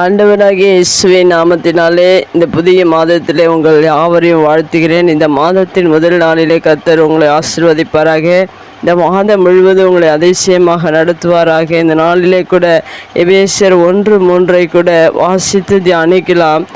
ஆண்டவராகிய இயேசுவின் நாமத்தினாலே இந்த புதிய மாதத்திலே உங்கள் யாவரையும் வாழ்த்துகிறேன். இந்த மாதத்தின் முதல் நாளிலே கர்த்தர் உங்களை ஆசிர்வதிப்பாராக. இந்த மாதம் முழுவதும் உங்களை அதிசயமாக நடத்துவாராக. இந்த நாளிலே கூட எபேசர் ஒன்று மூன்றை கூட வாசித்து தியானிக்கலாம்.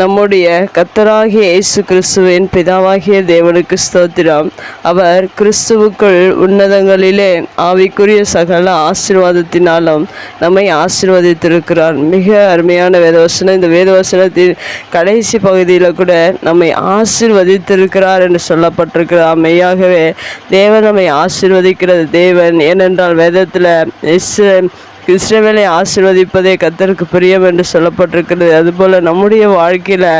நம்முடைய கத்தராகிய இயேசு கிறிஸ்துவின் பிதாவாகிய தேவனுக்கு ஸ்தோத்திரம். அவர் கிறிஸ்துவுக்குள் உன்னதங்களிலே ஆவிக்குரிய சகல ஆசீர்வாதத்தினாலும் நம்மை ஆசீர்வதித்திருக்கிறார். மிக அருமையான வேதவசனம். இந்த வேதவசனத்தின் கடைசி பகுதியில் கூட நம்மை ஆசீர்வதித்திருக்கிறார் என்று சொல்லப்பட்டிருக்கிறார் மெய்யாகவே தேவன் நம்மை ஆசீர்வதிக்கிறது. தேவன் ஏனென்றால் வேதத்தில் இஸ்ரேல் இஸ்ரவேலை ஆசிர்வதிப்பதே கத்தருக்கு பிரியம் என்று சொல்லப்பட்டிருக்கிறது. அதுபோல் நம்முடைய வாழ்க்கையில்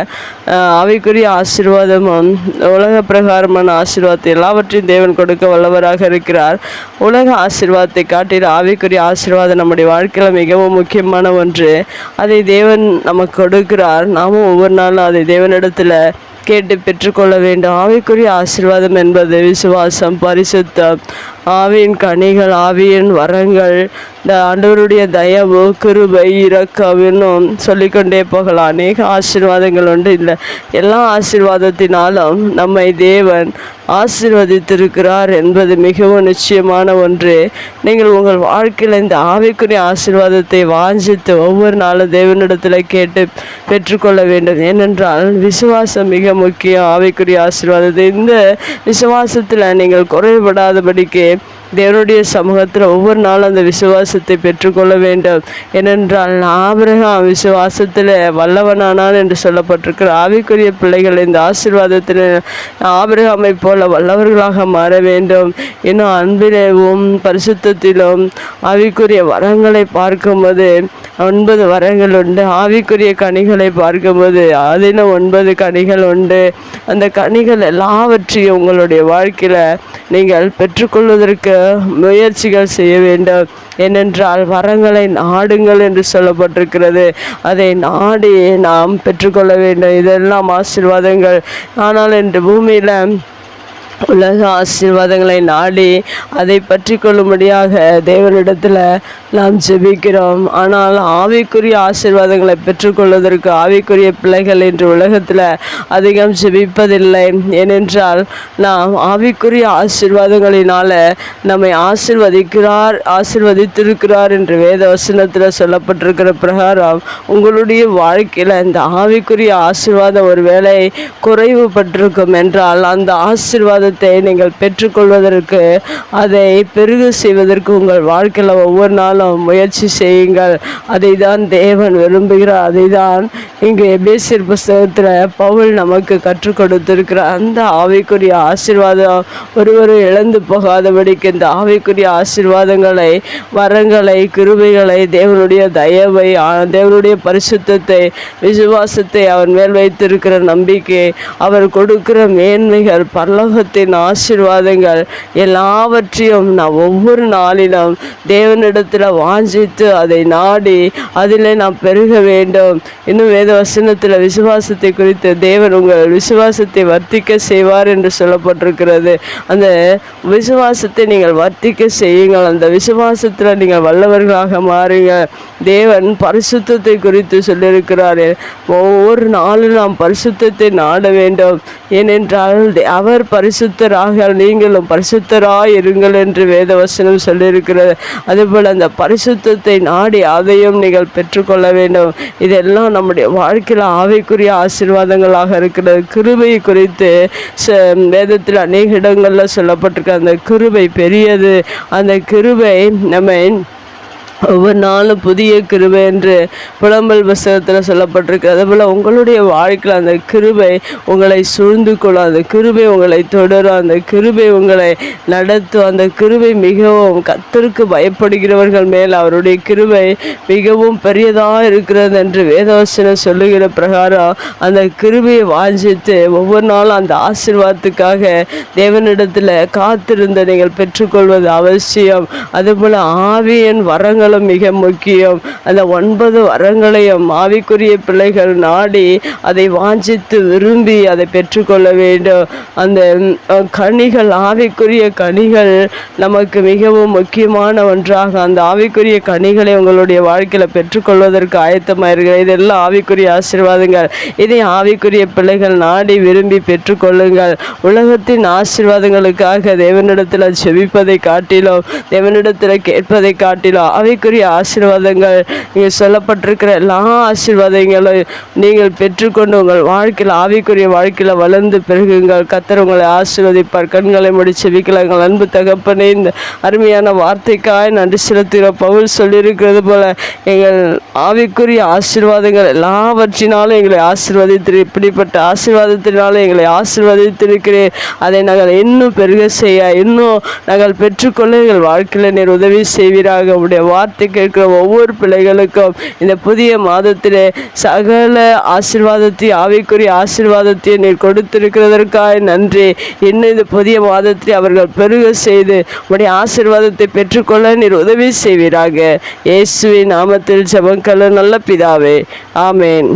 ஆவிக்குரிய ஆசீர்வாதமும் உலக பிரகாரமான ஆசீர்வாதத்தை எல்லாவற்றையும் தேவன் கொடுக்க வல்லவராக இருக்கிறார். உலக ஆசீர்வாதத்தை காட்டில் ஆவிக்குரிய ஆசீர்வாதம் நம்முடைய வாழ்க்கையில் மிகவும் முக்கியமான ஒன்று. அதை தேவன் நமக்கு கொடுக்கிறார். நாமும் ஒவ்வொரு நாளும் அதை தேவனிடத்தில் கேட்டு பெற்றுக்கொள்ள வேண்டும். ஆவிக்குரிய ஆசீர்வாதம் என்பது விசுவாசம் பரிசுத்தம் ஆவியின் கனிகள் ஆவியின் வரங்கள் இந்த ஆண்டவருடைய தயவு கிருபை இரக்கம் இன்னும் சொல்லிக்கொண்டே போகலாம். அநேக ஆசீர்வாதங்கள் உண்டு. இல்லை எல்லா ஆசீர்வாதத்தினாலும் நம்மை தேவன் ஆசீர்வதித்திருக்கிறார் என்பது மிகவும் நிச்சயமான ஒன்று. நீங்கள் உங்கள் வாழ்க்கையில் இந்த ஆவிக்குரிய ஆசீர்வாதத்தை வாஞ்சித்து ஒவ்வொரு நாளும் தேவனிடத்தில் கேட்டு பெற்றுக்கொள்ள வேண்டும். ஏனென்றால் விசுவாசம் மிக முக்கியம். ஆவிக்குரிய ஆசீர்வாதத்தை. இந்த விசுவாசத்தில் நீங்கள் குறைபடாதபடிக்கு தேவனுடைய சமூகத்தில் ஒவ்வொரு நாளும் அந்த விசுவாசத்தை பெற்றுக்கொள்ள வேண்டும். ஏனென்றால் ஆபிரகாம் விசுவாசத்தில் வல்லவனானான் என்று சொல்லப்பட்டிருக்கிற ஆவிக்குரிய பிள்ளைகள் இந்த ஆசீர்வாதத்தில் ஆபிரகாமை போல வல்லவர்களாக மாற வேண்டும். இன்னும் அன்பிலேவும் பரிசுத்திலும் ஆவிக்குரிய வரங்களை பார்க்கும்போது ஒன்பது வரங்கள் உண்டு. ஆவிக்குரிய கனிகளை பார்க்கும்போது அதிலும் ஒன்பது கனிகள் உண்டு. அந்த கனிகள் எல்லாவற்றையும் உங்களுடைய வாழ்க்கையில் நீங்கள் பெற்றுக்கொள்வதற்கு முயற்சிகள் செய்ய வேண்டும். ஏனென்றால் வரங்களை நாடுங்கள் என்று சொல்லப்பட்டிருக்கிறது. அதை நாடி நாம் பெற்றுக்கொள்ள வேண்டும். இதெல்லாம் ஆசீர்வாதங்கள். ஆனால் இன்று பூமியில் உலக ஆசீர்வாதங்களை நாடி அதை பற்றி கொள்ளும்படியாக தேவனிடத்தில் நாம் ஜெபிக்கிறோம். ஆனால் ஆவிக்குரிய ஆசீர்வாதங்களை பெற்றுக்கொள்வதற்கு ஆவிக்குரிய பிள்ளைகள் இன்று உலகத்தில் அதிகம் ஜெபிப்பதில்லை. ஏனென்றால் நாம் ஆவிக்குரிய ஆசீர்வாதங்களினால நம்மை ஆசிர்வதிக்கிறார் ஆசிர்வதித்திருக்கிறார் என்று வேத வசனத்தில் சொல்லப்பட்டிருக்கிற பிரகாரம் உங்களுடைய வாழ்க்கையில் இந்த ஆவிக்குரிய ஆசீர்வாதம் ஒருவேளை குறைவுபட்டிருக்கும் என்றால் அந்த ஆசீர்வாதத்தை நீங்கள் பெற்றுக்கொள்வதற்கு அதை பெருகு செய்வதற்கு உங்கள் வாழ்க்கையில் ஒவ்வொரு நாளும் முயற்சி செய்யுங்கள். அதை தான் தேவன் விரும்புகிறார். அதை தான் இங்கு எபேசியர் புஸ்தகத்தில் பவுல் நமக்கு கற்றுக் கொடுத்திருக்கிற அந்த ஆவிக்குரிய ஆசீர்வாதம் ஒருவரும் இழந்து போகாதபடிக்கு இந்த ஆவிக்குரிய ஆசீர்வாதங்களை வரங்களை கிருபைகளை தேவனுடைய தயவை தேவனுடைய பரிசுத்தத்தை விசுவாசத்தை அவன் மேல் வைத்திருக்கிற நம்பிக்கை அவர் கொடுக்கிற மேன்மைகள் பரலோகத்தின் ஆசீர்வாதங்கள் எல்லாவற்றையும் நான் ஒவ்வொரு நாளிலும் தேவனிடத்தில் வாஞ்சித்து அதை நாடி அதில் நாம் பெருக வேண்டும். இன்னும் வேத வசனத்தில் விசுவாசத்தை குறித்து தேவன் உங்கள் விசுவாசத்தை வர்த்திக்க செய்வார் என்று சொல்லப்பட்டிருக்கிறது. அந்த விசுவாசத்தை நீங்கள் வர்த்திக்க செய்யுங்கள். அந்த விசுவாசத்தில் நீங்கள் வல்லவர்களாக மாறுங்க தேவன் பரிசுத்தத்தை குறித்து சொல்லியிருக்கிறார். ஒவ்வொரு நாளும் நாம் பரிசுத்தத்தை நாட வேண்டும். ஏனென்றால் அவர் அவர் பரிசுத்தராக நீங்களும் பரிசுத்தராய் இருங்கள் என்று வேதவசனம் சொல்லியிருக்கிறது. அதுபோல் அந்த பரிசுத்தத்தை நாடி அதையும் நீங்கள் பெற்றுக்கொள்ள வேண்டும். இதெல்லாம் நம்முடைய வாழ்க்கையில் ஆவிக்குரிய ஆசீர்வாதங்களாக இருக்கிறது. கிருபை குறித்து வேதத்தில் அநேக இடங்களில் சொல்லப்பட்டிருக்கு அந்த கிருபை பெரியது. அந்த கிருபை நம்மை ஒவ்வொரு நாளும் புதிய கிருபை என்று புலம்பல் புஸ்தகத்தில் சொல்லப்பட்டிருக்கு. அதுபோல் உங்களுடைய வாழ்க்கையில் அந்த கிருபை உங்களை சூழ்ந்து கொள்ளும். அந்த கிருபை உங்களை தொடரும். அந்த கிருபை உங்களை நடத்தும். அந்த கிருபை மிகவும் கத்தருக்கு பயப்படுகிறவர்கள் மேல் அவருடைய கிருபை மிகவும் பெரியதாக இருக்கிறது என்று வேதவசனம் சொல்லுகிற பிரகாரம் அந்த கிருபையை வாஞ்சித்து ஒவ்வொரு நாளும் அந்த ஆசிர்வாதத்துக்காக தேவனிடத்தில் காத்திருந்த நீங்கள் பெற்றுக்கொள்வது அவசியம். அதுபோல் ஆவியன் வரங்கள் மிக முக்கியம். அந்த ஒன்பது வரங்களையும் ஆவிக்குரிய பிள்ளைகள் நாடி அதை வாஞ்சித்து விரும்பி அதை பெற்றுக்கொள்ள வேண்டும். அந்த கனிகள் ஆவிக்குரிய கனிகள் நமக்கு மிகவும் முக்கியமான ஒன்றாக அந்த ஆவிக்குரிய கனிகளை உங்களுடைய வாழ்க்கையில் பெற்றுக்கொள்வதற்கு ஆயத்தமாயிருக்கிறது இதெல்லாம் ஆவிக்குரிய ஆசீர்வாதங்கள். இதை ஆவிக்குரிய பிள்ளைகள் நாடி விரும்பி பெற்றுக்கொள்ளுங்கள். உலகத்தின் ஆசீர்வாதங்களுக்காக தேவனிடத்தில் செவிப்பதை காட்டிலும் தேவனிடத்தில் கேட்பதை காட்டிலும் ஆவிக்குரிய ஆசீர்வாதங்கள் இங்கே சொல்லப்பட்டிருக்கிற எல்லா ஆசீர்வாதங்களை நீங்கள் பெற்றுக்கொண்டு உங்கள் வாழ்க்கையில் ஆவிக்குரிய வாழ்க்கையில் வளர்ந்து பெருகுங்கள். கத்தர் உங்களை ஆசீர்வதிப்பார். கண்களை முடிச்சு செபிக்கலாம். எங்கள் அன்பு தகப்பனே இந்த அருமையான வார்த்தைக்காய் நன்றி செலுத்துகிற பவுல் சொல்லியிருக்கிறது போல எங்கள் ஆவிக்குரிய ஆசீர்வாதங்கள் எல்லாவற்றினாலும் எங்களை ஆசீர்வதித்து இப்படிப்பட்ட ஆசீர்வாதத்தினாலும் எங்களை ஆசீர்வதித்திருக்கிறேன் அதை நாங்கள் இன்னும் பெருக செய்ய இன்னும் நாங்கள் பெற்றுக்கொள்ள எங்கள் வாழ்க்கையில் நீர் உதவி செய்வீராக. உடைய வார்த்தை கேட்கிற ஒவ்வொரு பிள்ளைகளுக்கும் இந்த புதிய மாதத்திலே சகல ஆசிர்வாதத்தை ஆவிக்குரிய ஆசீர்வாதத்தையும் நீர் கொடுத்திருக்கிறதற்காக நன்றி. இன்னும் இந்த புதிய மாதத்தை அவர்கள் பெருக செய்து உடைய ஆசீர்வாதத்தை பெற்றுக்கொள்ள நீர் உதவி செய்வீராக. இயேசுவின் நாமத்தில் செவங்கல நல்ல பிதாவே. ஆமேன்.